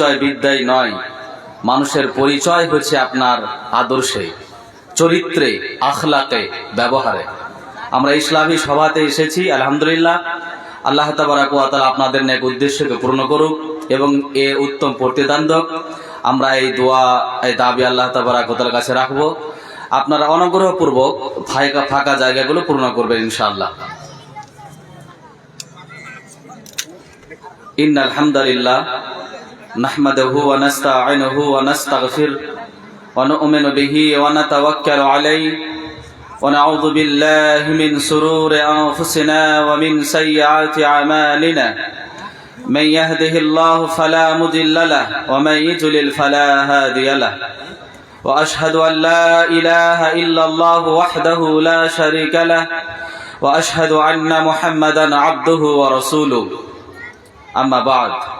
পরিচয় বিদ্যায় নয়, মানুষের পরিচয় হচ্ছে আপনার আদর্শে, চরিত্রে, আখলাকে, ব্যবহারে। আমরা ইসলামী সভাতে এসেছি, আলহামদুলিল্লাহ। আল্লাহ তাবারাকাল আপনাদের নেক উদ্দেশ্যকে পূর্ণ করুক এবং এ উত্তম প্রতিদান্তক আমরা এই দোয়া, এই দাবি আল্লাহ তাবারাকতার কাছে রাখব। আপনারা অনগ্রহপূর্বক ফাঁকা ফাঁকা জায়গাগুলো পূর্ণ করবেন ইনশাআল্লাহ। ইন আলহামদুলিল্লাহ نحمده ونستعينه ونستغفر ونؤمن به ونتوكل عليه ونعوذ بالله من سرور أنفسنا ومن سيئات أعمالنا. من يهده الله فلا مضل له ومن يضلل فلا هادي له. وأشهد أن لا إله إلا الله وحده لا شريك له. وأشهد أن محمدا عبده ورسوله. أما بعد.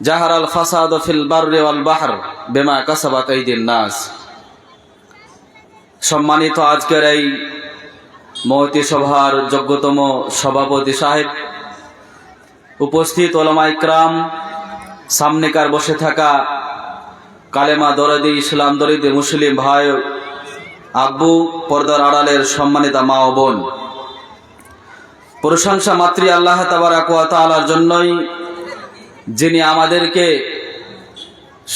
জাহারাল ফাসাদ ফিল বাররে বাহার বেমা কাসাবা নাস। সম্মানিত আজকের এই মহতি সভার যোগ্যতম সভাপতি সাহেব, উপস্থিত ওলামাইক্রাম সামনেকার বসে থাকা কালেমা দরদি ইসলাম দরিদি মুসলিম ভাই আব্বু পর্দার আড়ালের সম্মানিতা মা ও বোন। প্রশংসা মাতৃ আল্লাহ তাবার আকুয়া আলার জন্যই যিনি আমাদেরকে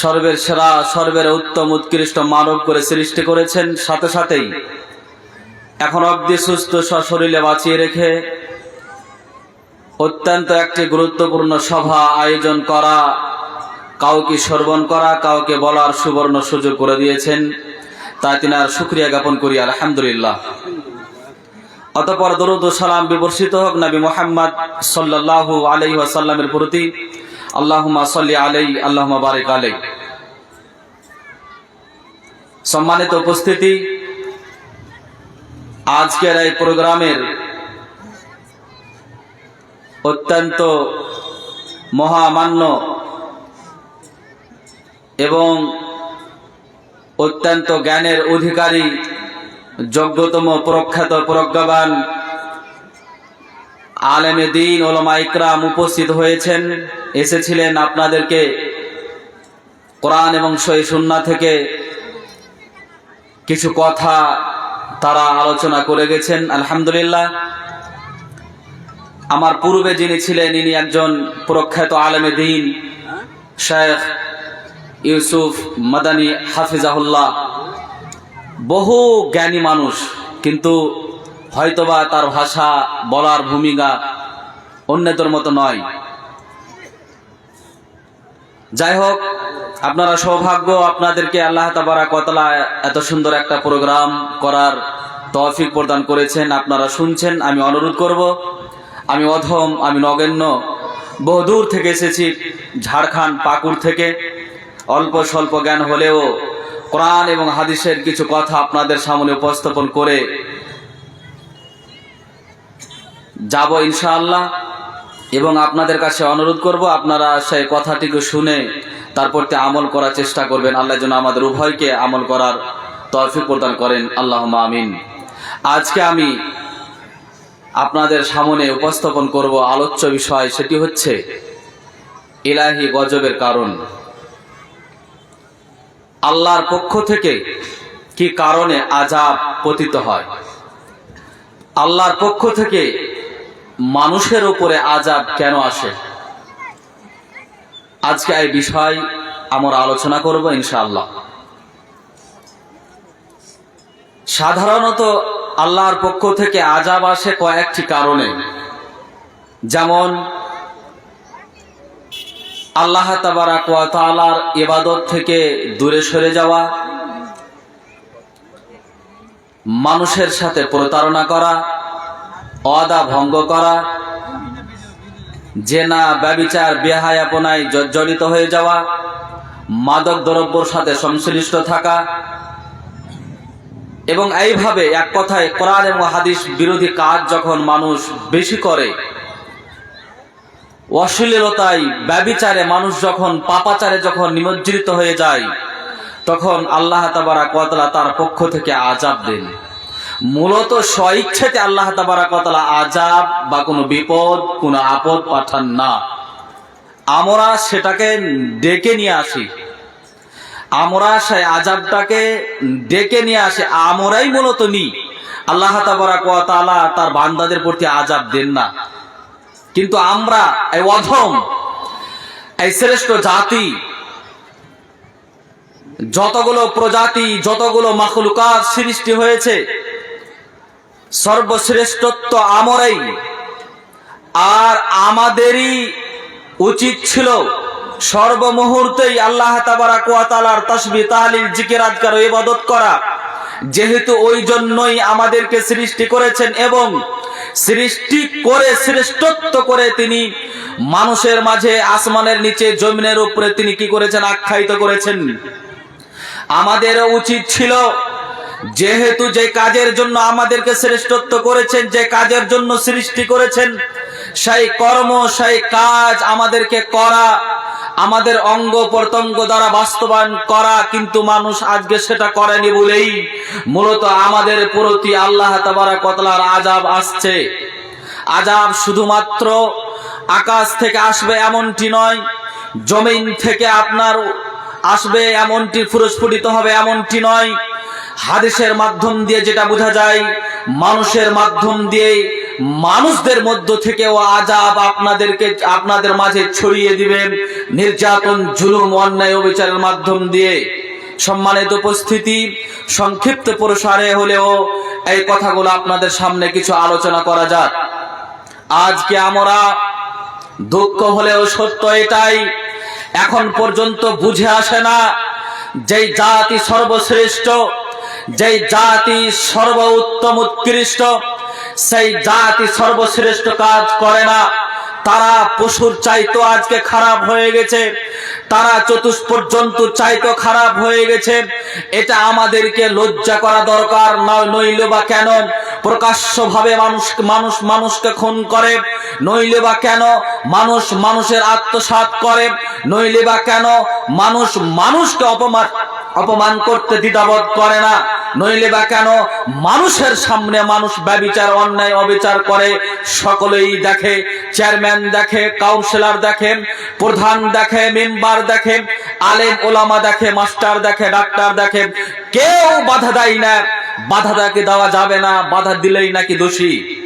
সর্বের সেরা, সর্বের উত্তম, উৎকৃষ্ট মানব করে সৃষ্টি করেছেন, সাথে সাথেই এখন অব্দি সুস্থ সশরীরে বাঁচিয়ে রেখে অত্যন্ত একটি গুরুত্বপূর্ণ সভা আয়োজন করা, কাউকে শ্রবণ করা, কাউকে বলার সুবর্ণ সুযোগ করে দিয়েছেন। তাই তিনি আর সুক্রিয়া জ্ঞাপন করি, আলহামদুলিল্লাহ। অতপর দরুদ সালাম বিবর্ষিত হোক, নবী মোহাম্মদ সাল্লাহ আলাই ওয়াসাল্লামের প্রতি। আল্লাহুমা সাল্লি আলাই আল্লাহুমা বারিক আলাই সম্মানিত উপস্থিতি, আজকের এই প্রোগ্রামের অত্যন্ত মহামান্য এবং অত্যন্ত জ্ঞানের অধিকারী, যোগ্যতম প্রখ্যাত প্রজ্ঞাবান আলেমে দিন ওলমা ইকরাম উপস্থিত হয়েছেন, এসেছিলেন আপনাদেরকে কোরআন এবং সই সুন্না থেকে কিছু কথা তারা আলোচনা করে গেছেন। আলহামদুলিল্লাহ, আমার পূর্বে যিনি ছিলেন, ইনি একজন প্রখ্যাত আলেমে দিন, শেখ ইউসুফ মাদানী হাফিজাহুল্লাহ। বহু জ্ঞানী মানুষ, কিন্তু হয়তোবা তার ভাষা বলার ভূমিকা অন্যদের মতো নয়। যাই হোক, আপনারা সৌভাগ্য, আপনাদেরকে আল্লাহ তাবারা কতলা এত সুন্দর একটা প্রোগ্রাম করার তৌফিক প্রদান করেছেন। আপনারা শুনছেন, আমি অনুরোধ করব, আমি অধম, আমি নগণ্য বহুদূর থেকে এসেছি, ঝাড়খণ্ড, পাকুড় থেকে। অল্প স্বল্প জ্ঞান হলেও কোরআন এবং হাদিসের কিছু কথা আপনাদের সামনে উপস্থাপন করে যাব ইনশাআল্লাহ এবং আপনাদের কাছে অনুরোধ করব, আপনারা সেই কথাটিকে শুনে তারপর তে আমল করার চেষ্টা করবেন। আল্লাহ যেন আমাদের উভয়কে আমল করার তৌফিক প্রদান করেন। আল্লাহ আমিন। আজকে আমি আপনাদের সামনে উপস্থাপন করব আলোচ্য বিষয়, সেটি হচ্ছে ইলাহি গজবের কারণ। আল্লাহর পক্ষ থেকে কি কারণে আজাব পতিত হয়? আল্লাহর পক্ষ থেকে মানুষের উপরে আজাব কেন আসে? আজকে এই বিষয় আমরা আলোচনা করব ইনশাআল্লাহ। সাধারণত আল্লাহর পক্ষ থেকে আজাব আসে কয়েকটি কারণে। যেমন, আল্লাহ তাআলার ইবাদত থেকে দূরে সরে যাওয়া, মানুষের সাথে প্রতারণা করা অদা ভঙ্গ করা। জেনা, ব্যবিচার, বেহায়াপনায় জর্জরিত হয়ে যাওয়া। মাদক দ্রব্যর সাথে সংশ্লিষ্ট থাকা। এবং এইভাবে এক কথায় কোরআন এবং হাদিস বিরোধী কাজ যখন মানুষ বেশি করে, অশ্লীলতায়, ব্যবিচারে মানুষ যখন পাপাচারে যখন নিমজ্জিত হয়ে যায়, তখন আল্লাহ তাবারা কতলা তার পক্ষ থেকে আজাব দেন। মূলত স্বইচ্ছাতে আল্লাহ তাবারা কতলা আজাব বা কোনো বিপদ, কোনো আপদ পাঠান না। আমরা সেটাকে ডেকে নিয়ে আসি। আমরা সেই আজাবটাকে ডেকে নিয়ে আসি। আমরাই মূলত নি। আল্লাহ তাবারা তাআলা তার বান্দাদের প্রতি আজাব দেন না। কিন্তু আমরা, এই অধম, এই শ্রেষ্ঠ জাতি, যতগুলো প্রজাতি, যতগুলো মাখলুকাত সৃষ্টি হয়েছে সর্বশ্রেষ্ঠত্ব আমরাই। আর আমাদেরই উচিত ছিল সর্বমুহূর্তেই আল্লাহ তালার তসবি, তাহলিল, জিকির, আজকার ইবাদত করা। যেহেতু ওই জন্যই আমাদেরকে সৃষ্টি করেছেন এবং সৃষ্টি করে, শ্রেষ্ঠত্ব করে তিনি মানুষের মাঝে, আসমানের নিচে, জমিনের উপরে তিনি কি করেছেন? আখ্যায়িত করেছেন। আমাদেরও উচিত ছিল যেহেতু যে কাজের জন্য আমাদেরকে শ্রেষ্ঠত্ব করেছেন, যে কাজের জন্য সৃষ্টি করেছেন, সেই কর্ম, সেই কাজ আমাদেরকে করা, আমাদের অঙ্গ প্রত্যঙ্গ দ্বারা বাস্তবায়ন করা, কিন্তু মানুষ আজকে সেটা করেনি বলেই মূলত আমাদের প্রতি আল্লাহ তাবারা কতলার আজাব আসছে। আজাব শুধুমাত্র আকাশ থেকে আসবে এমনটি নয়, জমিন থেকে আপনার আসবে এমনটি ফুরস্ফুটিত হবে এমনটি নয়। হাদিসের মাধ্যম দিয়ে যেটা বোঝা যায়, মানুষের মাধ্যম দিয়ে মানুষদের মধ্য থেকেও আজাব আপনাদেরকে, আপনাদের মাঝে ছড়িয়ে দিবেন নির্যাতন, জুলুম, অন্যায় অবিচারের মাধ্যম দিয়ে। সম্মানিত উপস্থিতি, সংক্ষিপ্ত প্রসারে হলেও এই কথাগুলো আপনাদের সামনে কিছু আলোচনা করা যাক। আজকে আমরা দুঃখ হলেও সত্য এটাই এখন পর্যন্ত বুঝে আসে না যেই জাতি সর্বশ্রেষ্ঠ, যেই জাতি সর্ব উত্তম উৎকৃষ্ট, সেই জাতি সর্বশ্রেষ্ঠ কাজ করে না। তারা পশুর চাইতো আজকে খারাপ হয়ে গেছে। তারা চতুষ্পর্যন্ত চাইতো খারাপ হয়ে গেছে। এটা আমাদেরকে লজ্জা করা দরকার, নয় নইল বা কেন? প্রকাশ্য ভাবে মানুষ মানুষ মানুষকে খুন করে, নইলে বা কেন? মানুষ মানুষের আত্মসাত করে, নইলে বা কেন? মানুষ মানুষকে অপমান অপমান করতে দ্বিধাবোধ করে না। নইলে বা কেন? মানুষের সামনে মানুষ ব্যবিচার, অন্যায়, অবিচার করে। সকলেই দেখে, চেয়ারম্যান দেখে, কাউন্সিলর দেখে, প্রধান দেখে, মেম্বার দেখে, আলেম, ওলামা দেখে, মাস্টার দেখে, ডাক্তার দেখে। কেউ বাধা দেয় না। বাধা তাকে দেওয়া যাবে না, বাধা দিলেই নাকি দোষী।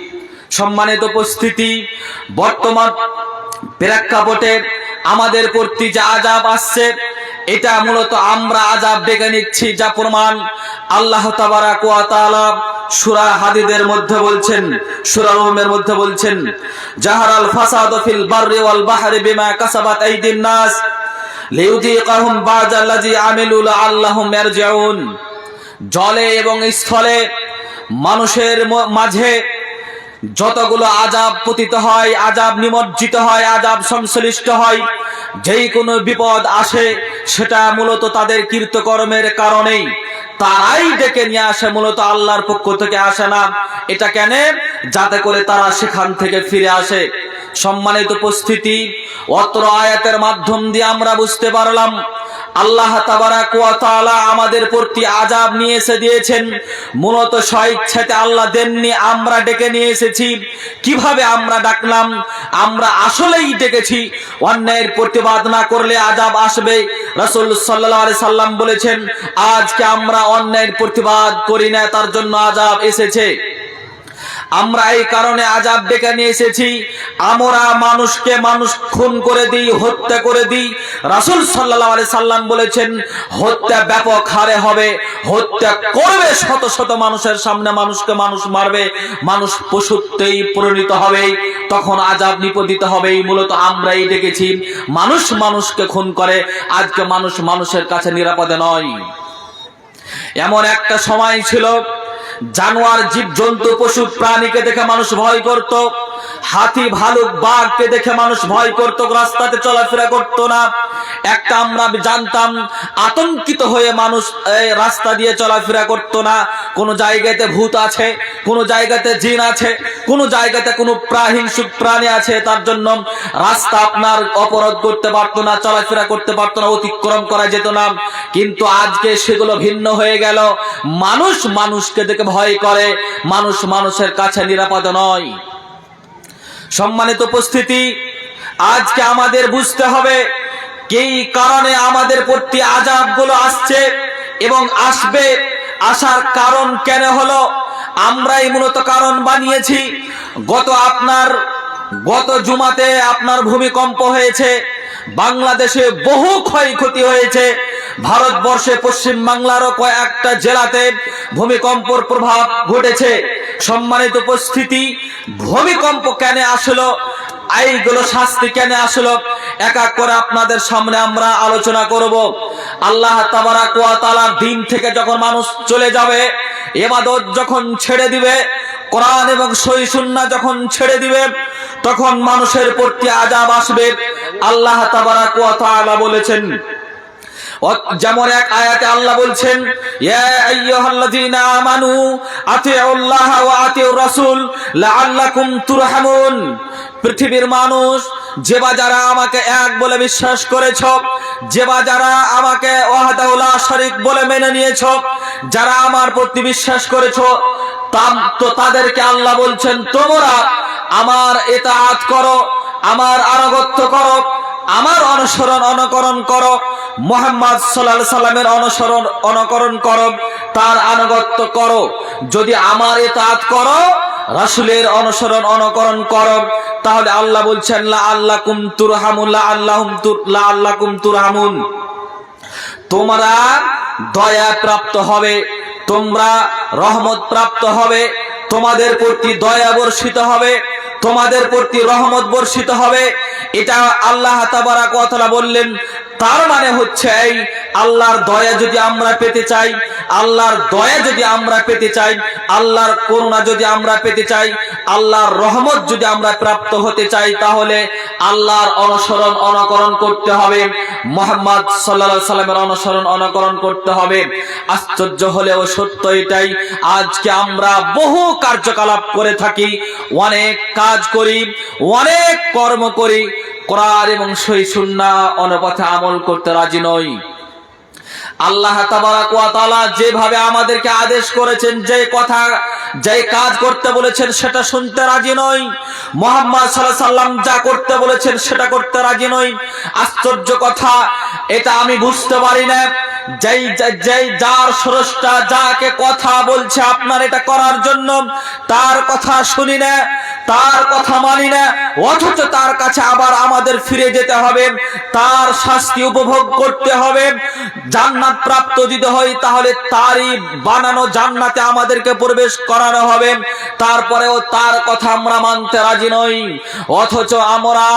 সম্মানিত উপস্থিতি, বর্তমান প্রেক্ষাপটে আমাদের প্রতি যা আজাব আসছে এটা মূলত আমরা আজাব ডেকে নিচ্ছি, যা প্রমাণ আল্লাহ তাআলা সূরা হাদিদের মধ্যে বলছেন, সুরা রুমের মধ্যে বলছেন, জাহারাল ফাসাদু ফিল বাররি ওয়াল বাহরি বিমা কাসাবাত আইদিন নাস লিউযীকাহুম বা'দাল্লাযী আমিলু লাআল্লাহুম ইয়ারজিউন। জলে এবং স্থলে মানুষের মাঝে যতগুলো আজাব পতিত হয় আজাব নিমজ্জিত হয় আজাব সংশ্লিষ্ট হয়, যেই কোনো বিপদ আসে সেটা মূলত তাদের কীর্তকর্মের কারণেই। তারাই ডেকে নিয়ে আসে, মূলত আল্লাহর পক্ষ থেকে আসে না। এটা কেন? যাতে করে তারা সেখান থেকে ফিরে আসে। সম্মানিত উপস্থিতি, অত্র আয়াতের মাধ্যম দিয়ে আমরা বুঝতে পারলাম, আল্লাহ আমাদের প্রতি আজাব নিয়ে এসে দিয়েছেন। মূলত স্বইচ্ছাতে আল্লাহ দেননি, আমরা ডেকে নিয়ে এসেছি। কীভাবে আমরা ডাকলাম? আমরা আসলেই ডেকেছি। অন্যায়ের প্রতিবাদ না করলে আজাব আসবে। রাসূল সাল্লাল্লাহু সাল্লাম বলেছেন, আজকে আমরা অন্যায়ের প্রতিবাদ করি না, তার জন্য আজাব এসেছে। আমরা এই কারণে আজাব ডেকে নিয়ে এসেছি। আমরা মানুষকে মানুষ খুন করে দিই, হত্যা করে দিই। রাসুল সাল্লাহ আলি সাল্লাম বলেছেন, হত্যা ব্যাপক হারে হবে, হত্যা করবে শত শত মানুষের সামনে মানুষকে মানুষ মারবে, মানুষ পশুত্বেই পরিণত হবে, তখন আজাব নিপতিত হবে মূলত আমরাই ডেকেছি। মানুষ মানুষকে খুন করে, আজকে মানুষ মানুষের কাছে নিরাপদে নয়। এমন একটা সময় ছিল জানোয়ার জীব জন্তু পশু প্রাণীকে দেখে মানুষ ভয় করত। হাতি ভালুক বাঘকে দেখে মানুষ ভয় করত, রাস্তাতে চলাফেরা করত না। একটা আমরা জানতাম, আতঙ্কিত হয়ে মানুষ রাস্তা দিয়ে চলাফেরা করত না। কোন জায়গাতে ভূত আছে, কোন জায়গাতে জিন আছে, কোন জায়গাতে কোনো প্রাহিংসুক প্রাণী আছে, তার জন্য রাস্তা আপনার অপরাধ করতে পারতো না, চলাফেরা করতে পারতো না, অতিক্রম করা যেত না। কিন্তু আজকে সেগুলো ভিন্ন হয়ে গেল। মানুষ মানুষকে দেখে ভয় করে, মানুষ মানুষের কাছে নিরাপদ নয়। সম্মানিত উপস্থিতি, আজকে আমাদের বুঝতে হবে কি কারণে আমাদের প্রতি আজাবগুলো আসছে এবং আসবে। আসার কারণ কেন হলো? আমরাই মূলত কারণ বানিয়েছি। গত আপনার গত জুমাতে আপনার ভূমিকম্প হয়েছে, বাংলাদেশে বহু ক্ষয়ক্ষতি হয়েছে, ভারতবর্ষে পশ্চিম বাংলারও কয়েকটা জেলাতে ভূমিকম্পর প্রভাব ঘটেছে। সম্মানিত উপস্থিতি, ভূমিকম্প কেন আসলো এইগুলো শাস্তি কেন আসলো, এক এক করে আপনাদের সামনে আমরা আলোচনা করব। আল্লাহ তাবারাক ওয়া তাআলার দিন থেকে যখন মানুষ চলে যাবে, এবাদত যখন ছেড়ে দিবে কোরআন এবং সই সুন্না যখন ছেড়ে দিবে, তখন মানুষের প্রতি আজাব আসবে। আল্লাহ তাবারা বলেছেন যেমন এক আয়াতে আল্লাহ বলছেন আমানু আতিউল্লাহ ওয়া আতিউর রাসূল লাআল্লাকুম তুরহামুন। পৃথিবীর মানুষ, যে বা যারা আমাকে এক বলে বিশ্বাস করেছ, যে বা যারা আমাকে ওয়াহদাহুল্লাহ শরীক বলে মেনে নিয়েছ, যারা আমার প্রতি বিশ্বাস করেছ তা- তাদেরকে আল্লাহ বলছেন, তোমরা আমার এতাআত করো, আমার আনুগত্য করো, আমার অনুসরণ অনুকরণ করো, মোহাম্মদ সাল্লাহ সাল্লামের অনুসরণ অনুকরণ করো, তার আনুগত্য করো। যদি আমার এতাত করো রাসুলের অনুসরণ, অনুকরণ কর। তাহলে আল্লাহ বলছেন, লা আল্লাহ কুম তুরহামুন, লা আল্লাহ লা আল্লাহ কুম তুরহামুন। তোমরা দয়া প্রাপ্ত হবে, তোমরা রহমত প্রাপ্ত হবে, তোমাদের প্রতি দয়া বর্ষিত হবে। তোমাদের প্রতি রহমত বর্ষিত হবে। এটা আল্লাহ ওয়া তাআলা বললেন। তার মানে হচ্ছে এই, আল্লাহর দয়া যদি আমরা পেতে চাই, আল্লাহর দয়া যদি আমরা পেতে চাই, আল্লাহর করুণা যদি আমরা পেতে চাই, আল্লাহর রহমত যদি আমরা প্রাপ্ত হতে চাই, তাহলে আল্লাহর অনুসরণ, অনুকরণ করতে হবে। মোহাম্মদ সাল্লাহ সাল্লামের অনুসরণ, অনুকরণ করতে হবে। আশ্চর্য হলেও সত্য এটাই। আজকে আমরা বহু কার্যকলাপ করে থাকি। অনেক কাজ করি অনেক কর্ম করি কোরআন এবং সই সুন্না অনুপথে আমল করতে রাজি নই। আল্লাহ যেভাবে আমাদেরকে আদেশ করেছেন, যে কথা, যে কাজ করতে বলেছেন সেটা শুনতে রাজি নই। মোহাম্মদ সাল্লাম যা করতে বলেছেন সেটা করতে রাজি নই। আশ্চর্য কথা, এটা আমি বুঝতে পারি না। যেই যেই যার স্রষ্টা যাকে কথা বলছে আপনার এটা করার জন্য, তার কথা শুনি না, তার কথা মানি না, অথচ তার কাছে আবার আমাদের ফিরে যেতে হবে, তার শাস্তি উপভোগ করতে হবে, জান্নাত প্রাপ্ত যদি হয়, তাহলে তারই বানানো জান্নাতে আমাদেরকে প্রবেশ করানো হবে। তারপরেও তার কথা আমরা মানতে রাজি নই। অথচ আমরা,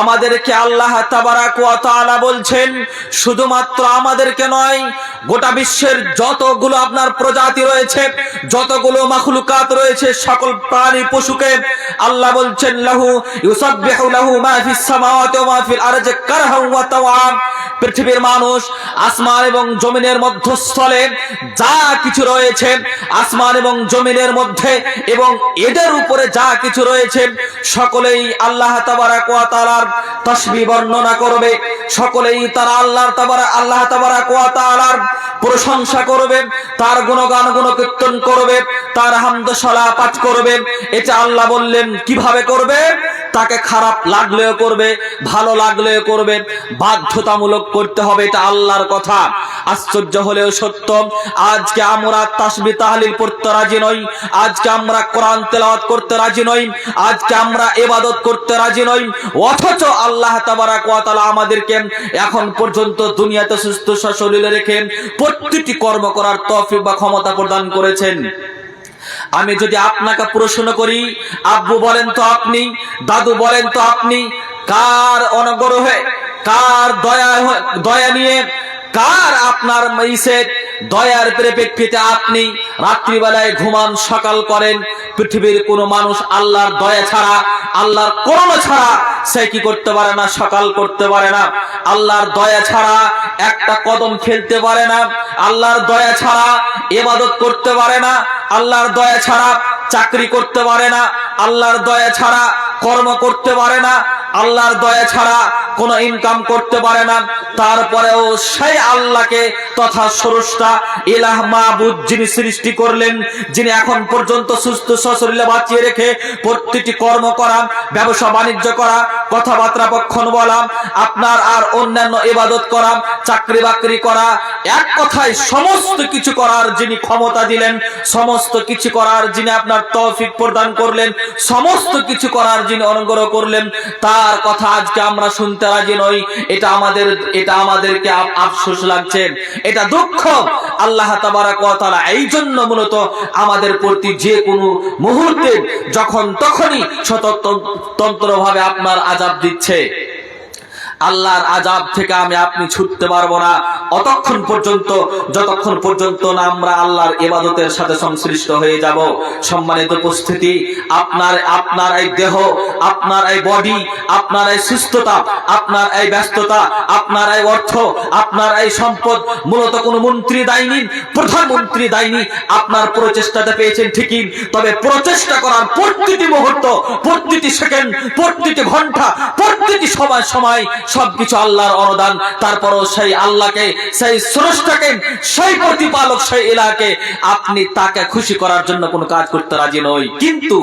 আমাদেরকে আল্লাহ বলছেন, শুধুমাত্র আমাদেরকে নয়, গোটা বিশ্বের যতগুলো আপনার প্রজাতি রয়েছে, যতগুলো মাখলুকাত রয়েছে, সকল প্রাণী পশুকে আল্লাহ বলছেন, লাহু লাহু মা ফিস সামাওয়াতি ওয়া মা ফিল ওয়া পৃথিবীর মানুষ, আসমান এবং জমিনের মধ্যস্থলে যা কিছু রয়েছে, আসমান এবং জমিনের মধ্যে এবং এদের উপরে যা কিছু রয়েছে, সকলেই আল্লাহ তাবারাক তসবি বর্ণনা করবে। সকলেই তারা আল্লাহর তাবারা, আল্লাহ প্রশংসা করবে, তার গুণগান গুণকীর্তন করবে তার হামদ সালা পাঠ করবে। এটা আল্লাহ বললেন, কীভাবে করবে? তাকে খারাপ লাগলেও করবে, ভালো লাগলেও করবে। বাধ্যতামূলক করতে হবে, এটা আল্লাহর কথা। আশ্চর্য হলেও সত্য, আজকে আমরা তাসবি তাহলিল পড়তে রাজি নই, আজকে আমরা কোরআন তেলাওয়াত করতে রাজি নই, আজকে আমরা এবাদত করতে রাজি নই, অথচ আল্লাহ তাবারাক ওয়া তাআলা আমাদেরকে এখন পর্যন্ত দুনিয়াতে সুস্থ সশরীরে রেখে প্রত্যেকটি কর্ম করার তৌফিক বা ক্ষমতা প্রদান করেছেন। আমি যদি আপনাকে প্রশ্ন করি, আব্বু বলেন তো আপনি, দাদু বলেন তো আপনি, কার অনুগ্রহে, কার দয়া দয়া নিয়ে, কার আপনার ইসের দয়ার পরিপ্রেক্ষিতে আপনি রাত্রিবেলায় ঘুমান, সকাল করেন। পৃথিবীর কোন মানুষ আল্লাহর দয়া ছাড়া, আল্লাহর করুণা ছাড়া সে কি করতে পারে না, সকাল করতে পারে না। আল্লাহর দয়া ছাড়া একটা কদম ফেলতে পারে না। আল্লাহর দয়া ছাড়া এবাদত করতে পারে না। আল্লাহর দয়া ছাড়া চাকরি করতে পারে না। আল্লাহর দয়া ছাড়া কর্ম করতে পারে না। আল্লাহর দয়া ছাড়া কোনো ইনকাম করতে পারে না। তারপরেও সেই আল্লাহকে তথা স্রষ্টা ইলাহ মাহবুদ যিনি সৃষ্টি করলেন, যিনি এখন পর্যন্ত সুস্থ সশরীরে বাঁচিয়ে রেখে প্রত্যেকটি কর্ম করা, ব্যবসা বাণিজ্য করা, কথাবার্তা পক্ষণ বলা, আপনার আর অন্যান্য ইবাদত করা, চাকরি বাকরি করা, এক কথায় সমস্ত কিছু করার যিনি ক্ষমতা দিলেন, সমস্ত কিছু করার যিনি আপনার তৌফিক প্রদান করলেন, সমস্ত কিছু করার যিনি অনুগ্রহ করলেন, তার কথা আজকে আমরা শুনতে রাজি নই। এটা আমাদের, এটা আমাদেরকে আফসোস লাগছে। এটা দুঃখ। আল্লাহ তাবারাক কথা তাআলা এই জন্য মূলত আমাদের প্রতি যে কোনো মুহূর্তে যখন তখনই স্বতন্ত্র ভাবে আপনার আজাব দিচ্ছে। আল্লাহর আজাব থেকে আমি আপনি ছুটতে পারব না। অতক্ষণ পর্যন্ত, যতক্ষণ পর্যন্ত না আমরা আল্লাহর ইবাদতের সাথে সংশ্লিষ্ট হয়ে যাব। সম্মানিত উপস্থিতি, আপনার আপনার এই দেহ, আপনার এই বডি আপনার এই সুস্থতা, আপনার এই ব্যস্ততা, আপনার এই অর্থ, আপনার এই সম্পদ, মূলত কোনো মন্ত্রী দায়নি প্রধানমন্ত্রী দায়নি আপনার প্রচেষ্টাতে পেয়েছেন ঠিকই, তবে প্রচেষ্টা করার প্রতিটি মুহূর্ত, প্রতিটি সেকেন্ড, প্রতিটি ঘণ্টা, প্রতিটি সময় সময় সবকিছু আল্লাহর অনুদান, তারপরও সেই আল্লাহকে, সেই স্রষ্টাকে, সেই প্রতিপালক, সেই এলাকে আপনি তাকে খুশি করার জন্য কোনো কাজ করতে রাজি নই। কিন্তু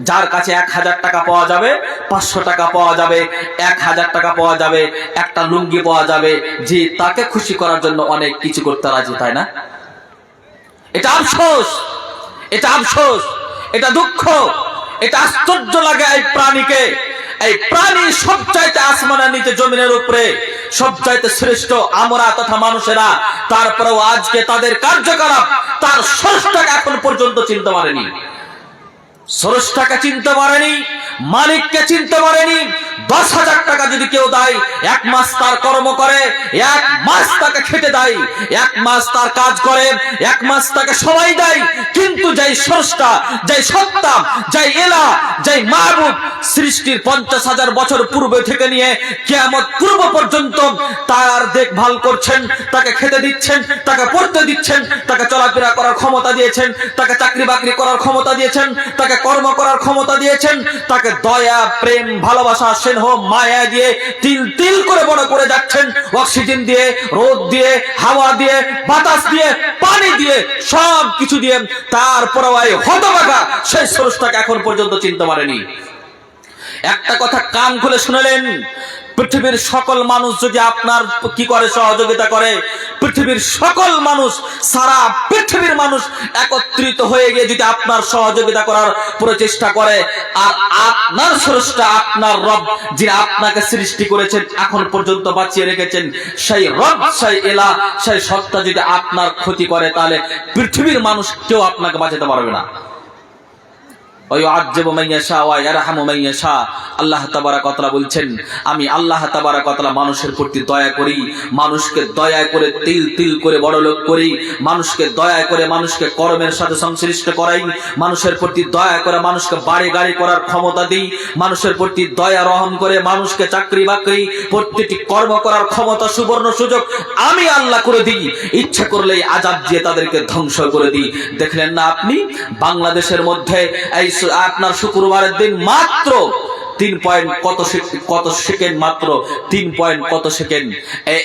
যার কাছে এক হাজার টাকা পাওয়া যাবে, পাঁচশো টাকা পাওয়া যাবে, এক হাজার টাকা পাওয়া যাবে, একটা লুঙ্গি পাওয়া যাবে, যে তাকে খুশি করার জন্য অনেক কিছু করতে রাজি, তাই না? এটা আফসোস এটা আফসোস, এটা দুঃখ, এটা আশ্চর্য লাগে এই প্রাণীকে। এই প্রাণী সবচাইতে আসমানের নিচে জমিনের উপরে, সবচাইতে শ্রেষ্ঠ আমরা তথা মানুষেরা। তারপরেও আজকে তাদের কার্যকলাপ তার সংস্থাকে এখন পর্যন্ত চিনতে পারেনি। স্রষ্টাকে চিনতে পারেনি, মালিককে চিনতে পারেনি, দশ হাজার টাকা যদি কেউ দেয়, এক মাস তার কর্ম করে, এক মাস তাকে খেটে দেয়, এক মাস তার কাজ করে, এক মাস তাকে সবাই দেয়, কিন্তু যেই স্রষ্টা, যেই সত্তা, যেই এলা, যেই মাহবুব সৃষ্টির পঞ্চাশ হাজার বছর পূর্বে থেকে নিয়ে কেয়ামত পূর্ব পর্যন্ত তার দেখভাল করছেন, তাকে খেতে দিচ্ছেন, তাকে পড়তে দিচ্ছেন, তাকে চলাফেরা করার ক্ষমতা দিয়েছেন, তাকে চাকরি বাকরি করার ক্ষমতা দিয়েছেন, তাকে কর্ম করার ক্ষমতা দিয়েছেন, তাকে দয়া, প্রেম, ভালোবাসা, স্নেহ, মায়া দিয়ে তিল তিল করে বড় করে যাচ্ছেন। অক্সিজেন দিয়ে, রোদ দিয়ে, হাওয়া দিয়ে, বাতাস দিয়ে, পানি দিয়ে সব কিছু দিয়ে তারপরেও এই হতবাগা সেই স্রষ্টাকে এখন পর্যন্ত চিনতে পারেনি। একটা কথা কান খুলে শুনলেন, পৃথিবীর সকল মানুষ যদি আপনার কি করে, সহযোগিতা করে, পৃথিবীর সকল মানুষ, সারা পৃথিবীর মানুষ একত্রিত হয়ে গিয়ে যদি আপনার সহযোগিতা করার প্রচেষ্টা করে, আর আপনার স্রষ্টা, আপনার রব যিনি আপনাকে সৃষ্টি করেছেন, এখন পর্যন্ত বাঁচিয়ে রেখেছেন, সেই রব, সেই এলা, সেই সত্তা যদি আপনার ক্ষতি করে, তাহলে পৃথিবীর মানুষ কেউ আপনাকে বাঁচাতে পারবে না ওয়াইউআজ্জিবু মান ইয়াশা ওয়া ইয়ারহামু মান ইয়াশা আল্লাহ তাবারাক ওয়া তাআলা বলছেন, আমি আল্লাহ তাবারাক ওয়া তাআলা মানুষের প্রতি দয়া করি, মানুষকে দয়া করে তিল তিল করে বড় লোক করি, মানুষকে দয়া করে মানুষকে কর্মের সাথে সংশ্লিষ্ট করাই, মানুষের প্রতি দয়া করে মানুষকে বাড়ি গাড়ি করার ক্ষমতা দিই, মানুষের প্রতি দয়া রহম করে মানুষকে চাকরি বাকরি প্রত্যেকটি কর্ম করার ক্ষমতা সুবর্ণ সুযোগ আমি আল্লাহ করে দিই, ইচ্ছা করলেই আজাব দিয়ে তাদেরকে ধ্বংস করে দিই। দেখলেন না আপনি? বাংলাদেশের মধ্যে এই আপনার শুক্রবারের দিন মাত্র তিন পয়েন্ট কত কত সেকেন্ড মাত্র তিন পয়েন্ট কত সেকেন্ড?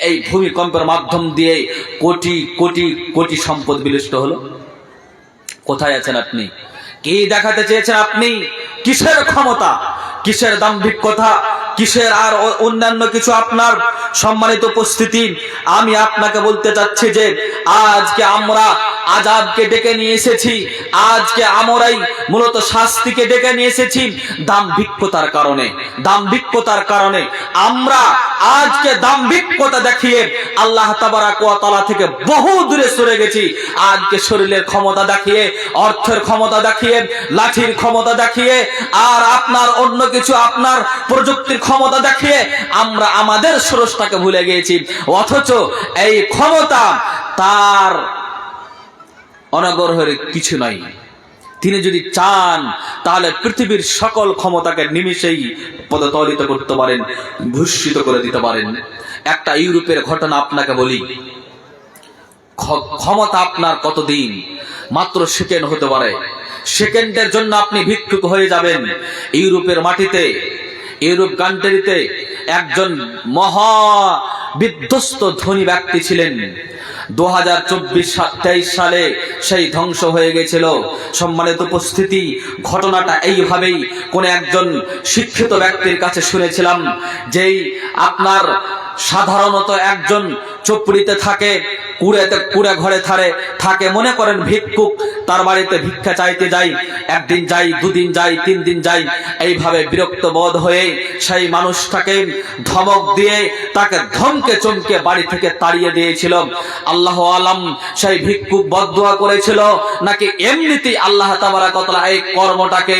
এই ভূমিকম্পের মাধ্যম দিয়ে কোটি কোটি কোটি সম্পদ বিলিষ্ট হলো। কোথায় আছেন আপনি? কি দেখাতে চেয়েছেন আপনি? কিসের ক্ষমতা? কিসের দাম্ভিকতা? কিসের আর অন্যান্য কিছু আপনার সম্মানিত উপস্থিতি? আমি আপনাকে বলতে চাচ্ছি যে আজকে আমরা আজাবকে ডেকে নিয়ে এসেছি। আজকে আমরাই মূলত শাস্তিকে ডেকে নিয়ে এসেছি দাম্ভিকতার কারণে। দাম্ভিকতার কারণে। আমরা আজকে দাম্ভিকতা দেখিয়ে আল্লাহ তাবারাক ওয়া তাআলা থেকে বহু দূরে সরে গেছি। আজকে শরীরের ক্ষমতা দেখিয়ে, অর্থের ক্ষমতা দেখিয়ে, লাঠির ক্ষমতা দেখিয়ে, আর আপনার অন্য কিছু, আপনার প্রযুক্তির ক্ষমতা দেখিয়ে আমরা আমাদের স্রষ্টাকে ভুলে গিয়েছি। অথচ এই ক্ষমতা তার অনগরহের কিছু নাই। তিনি যদি চান, তাহলে পৃথিবীর সকল ক্ষমতাকে নিমিষেই পদতলিত করতে পারেন, ভূষিত করে দিতে পারেন। একটা ইউরোপের ঘটনা আপনাকে বলি। ক্ষ- ক্ষমতা আপনার কতদিন? মাত্র সেকেন্ড হতে পারে। সেকেন্ডের জন্য আপনি ভিক্ষুক হয়ে যাবেন। ইউরোপের মাটিতে ইউরোপ কান্ট্রিতে একজন মহা বিধ্বস্ত ধনী ব্যক্তি ছিলেন। দু হাজার চব্বিশ সালে সেই ধ্বংস হয়ে গেছিল। সম্মানিত উপস্থিতি, ঘটনাটা এইভাবেই কোন একজন শিক্ষিত ব্যক্তির কাছে শুনেছিলাম, যেই আপনার সাধারণত একজন চুপড়িতে থাকে কুড়েতে কুড়ে ঘরে থারে থাকে। মনে করেন ভিক্ষুক, তার বাড়িতে ভিক্ষা চাইতে যাই, একদিন যাই, দুদিন যাই তিন দিন যাই, এইভাবে বিরক্ত বোধ হয়ে সেই মানুষটাকে ধমক দিয়ে তাকে ধমকে চমকে বাড়ি থেকে তাড়িয়ে দিয়েছিল। আল্লাহ আলাম সেই ভিক্ষুক বদুয়া করেছিল, নাকি এমনিতেই আল্লাহ তাবারা কতলা এই কর্মটাকে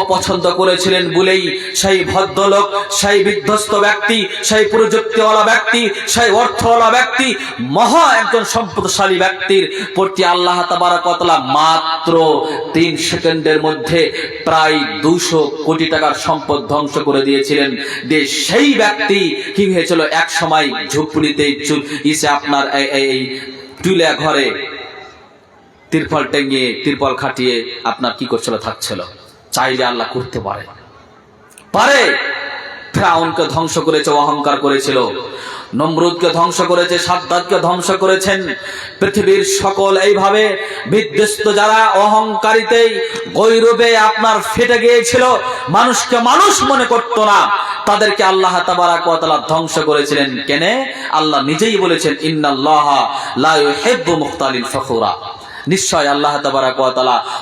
অপছন্দ করেছিলেন বলেই সেই ভদ্রলোক, সেই বিধ্বস্ত ব্যক্তি, সেই প্রযুক্তিওয়ালা ব্যক্তি, সেই অর্থওয়ালা ব্যক্তি, মহা একজন সম্পদশালী ব্যক্তির প্রতি আল্লাহ তাবারা কতলা মাত্র তিন সেকেন্ডের মধ্যে প্রায় দুশো কোটি টাকার সম্পদ ধ্বংস করে দিয়েছিলেন। যে সেই ব্যক্তি কি হয়েছিল? এক সময় ঝুপড়িতে ইসে আপনার এই টুলে ঘরে তিরপল টেঙ্গিয়ে, তিরপল খাটিয়ে আপনার কি করছিল? থাকছিল। চাইলে আল্লাহ করতে পারে। পারে। ফেরাউনকে ধ্বংস করেছে, অহংকার করেছিল। নমরুদকে ধ্বংস করেছে সাদ্দাতকে ধ্বংস করেছেন। পৃথিবীর সকল এইভাবে বিধ্বস্ত যারা অহংকারিতেই গৈরবে আপনার ফেটে গিয়েছিল, মানুষকে মানুষ মনে করত না। তাদেরকে আল্লাহ তাবারাক ধ্বংস করেছিলেন। কেনে? আল্লাহ নিজেই বলেছেন, ইন্নাল্লাহ লা ইউহিব্বু মুখতালিন ফখুরা। নিশ্চয় আল্লাহ তাবারাক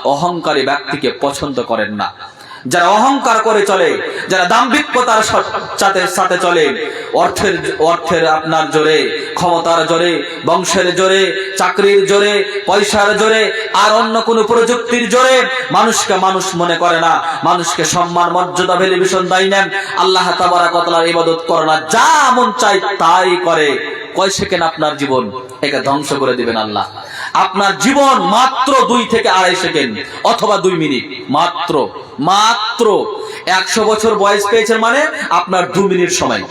অহংকারী ব্যক্তিকে পছন্দ করেন না। যারা অহংকার করে চলে, যারা দাম্ভিকতার সাথে সাথে চলে, অর্থের অর্থের আপনার জোরে, ক্ষমতার জোরে, বংশের জোরে, চাকরির জোরে, পয়সার জোরে, আর অন্য কোনো প্রযুক্তির জোরে মানুষকে মানুষ মনে করে না। মানুষকে সম্মান, মর্যাদা ভেলিভিশন দেয় নেন। আল্লাহ তাবারা কতলার ইবাদত করে না। যা মন চাই তাই করে। কয় সেকেন্ড আপনার জীবন? একে ধ্বংস করে দিবেন আল্লাহ। আপনার জীবন মাত্র দুই থেকে আড়াই সেকেন্ড অথবা দুই মিনিট। মাত্র মাত্র। একশো বছর বয়স পেয়েছেন মানে আপনার দু মিনিট সময়।